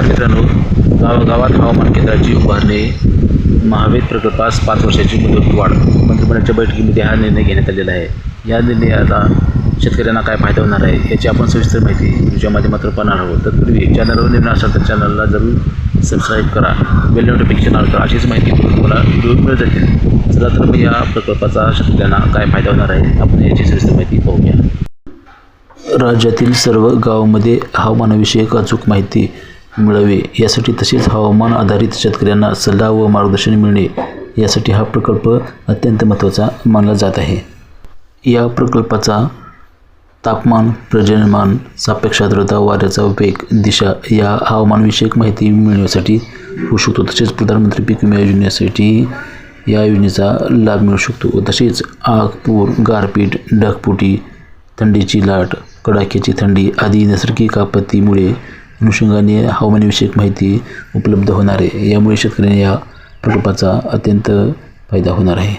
नमस्कार मित्रांनो. गावागावात हवामान केंद्राची उभारणी महावेद प्रकल्पास पाच वर्षाची मुदत वाढ. मंत्रिमंडळाच्या बैठकीमध्ये हा निर्णय घेण्यात आलेला आहे. या निर्णयाचा शेतकऱ्यांना काय फायदा होणार आहे याची आपण सविस्तर माहिती व्हिडिओच्या माध्यमातून पाहणार आहोत. तत्पूर्वी चॅनलवर निर्णय असाल तर चॅनलला जरूर सबस्क्राईब करा. बेल नोटिफिकेशन ऑन करा. अशीच माहिती तुम्हाला व्हिडिओ मिळत जातील चला तर मग या प्रकल्पाचा शेतकऱ्यांना काय फायदा होणार आहे आपण याची सविस्तर माहिती पाहूया. राज्यातील सर्व गावामध्ये हवामानाविषयक अचूक माहिती मिळावे. यासाठी तसेच हवामान आधारित शेतकऱ्यांना सल्ला व मार्गदर्शन मिळणे यासाठी हा प्रकल्प अत्यंत महत्त्वाचा मानला जात आहे. या प्रकल्पाचा तापमान प्रजनमान सापेक्ष आर्द्रता वाऱ्याचा वेग दिशा या हवामानविषयक माहिती मिळण्यासाठी होऊ शकतो. तसेच प्रधानमंत्री पीक विमा योजनेसाठी या योजनेचा लाभ मिळू शकतो. तसेच आग पूर गारपीट ढगपुटी थंडीची लाट कडाक्याची थंडी आदी नैसर्गिक आपत्तीमुळे अनुषंगाने हवामानविषयक माहिती उपलब्ध होणार आहे. यामुळे शेतकऱ्यांना या प्रकल्पाचा अत्यंत फायदा होणार आहे.